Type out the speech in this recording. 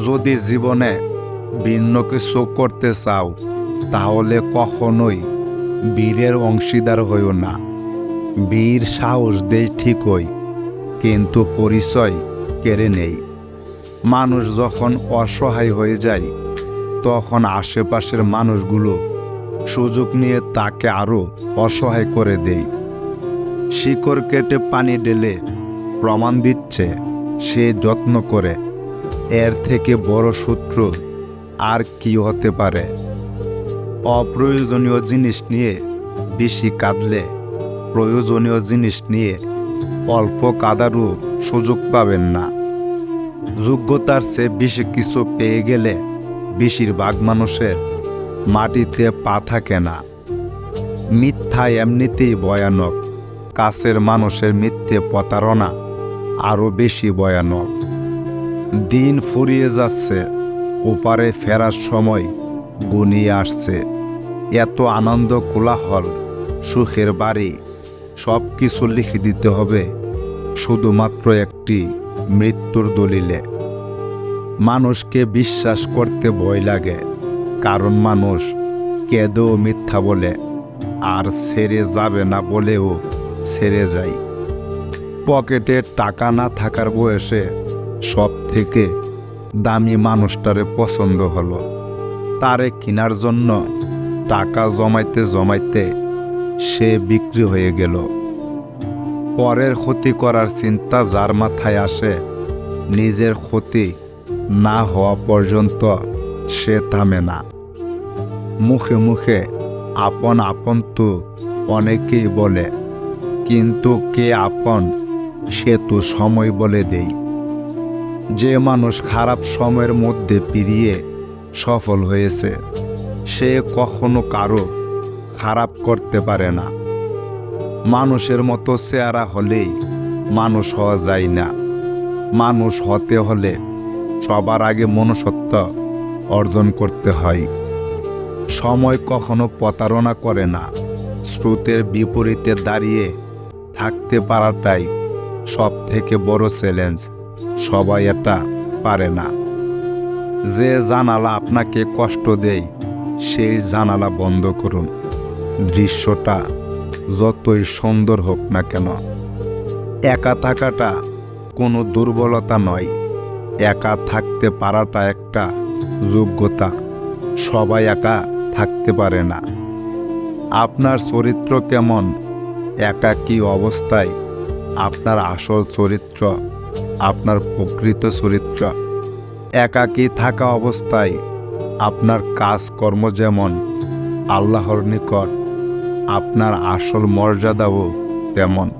যদি জীবনে ভিন্ন কিছু করতে চাও, তাহলে কখনোই বীরের অংশীদার হইও না। বীর সাহস দেয় ঠিকই, কিন্তু পরিচয় কেড়ে নেই। মানুষ যখন অসহায় হয়ে যায়, তখন আশেপাশের মানুষগুলো সুযোগ নিয়ে তাকে আরও অসহায় করে দেয়। শিকড় কেটে পানি ঢেলে প্রমাণ দিচ্ছে সে যত্ন করে এর থেকে বড় সূত্র আর কি হতে পারে। অপ্রয়োজনীয় জিনিস নিয়ে বেশি কাঁদলে প্রয়োজনীয় জিনিস নিয়ে অল্প কাদারও সুযোগ পাবেন না। যোগ্যতার চেয়ে বেশি কিছু পেয়ে গেলে বেশিরভাগ মানুষের মাটিতে পা থাকে না। মিথ্যা এমনিতেই ভয়ানক। কাছের মানুষের মিথ্যে প্রতারণা আরও বেশি ভয়ানক। দিন ফুরিয়ে যাচ্ছে, ওপারে ফেরার সময় গুনিয়ে আসছে। এত আনন্দ, কোলাহল, সুখের বাড়ি সব কিছু লিখে দিতে হবে শুধুমাত্র একটি মৃত্যুর দলিলে। মানুষকে বিশ্বাস করতে ভয় লাগে, কারণ মানুষ কেঁদেও মিথ্যা বলে, আর ছেড়ে যাবে না বলেও ছেড়ে যায়। পকেটে টাকা না থাকার বয়সে সব থেকে দামি মানুষটারে পছন্দ হলো। তারে কেনার জন্য টাকা জমাইতে জমাইতে সে বিক্রি হয়ে গেল। পরের ক্ষতি করার চিন্তা যার মাথায় আসে, নিজের ক্ষতি না হওয়া পর্যন্ত সে থামে না। মুখে মুখে আপন আপন তো অনেকেই বলে, কিন্তু কে আপন, সে তো সময় বলে দেই। যে মানুষ খারাপ সময়ের মধ্যে পেরিয়ে সফল হয়েছে, সে কখনো কারও খারাপ করতে পারে না। মানুষের মতো চেহারা হলেই মানুষ হওয়া যায় না। মানুষ হতে হলে সবার আগে মনুষ্যত্ব অর্জন করতে হয়। সময় কখনো প্রতারণা করে না। স্রোতের বিপরীতে দাঁড়িয়ে থাকতে পারাটাই সব থেকে বড় চ্যালেঞ্জ সবাই এটা পারে না। যে জানালা আপনাকে কষ্ট দেয়, সেই জানালা বন্ধ করুন। দৃশ্যটা যতই সুন্দর হোক না কেন, একা থাকাটা কোনো দুর্বলতা নয়। একা থাকতে পারাটা একটা যোগ্যতা। সবাই একা থাকতে পারে না। আপনার চরিত্র কেমন? একাকী অবস্থায় আপনার আসল চরিত্র আপনার প্রকৃত চরিত্র। একাকী থাকা অবস্থায় আপনার কাজকর্ম যেমন আল্লাহর নিকট, আপনার আসল মর্যাদাও তেমন।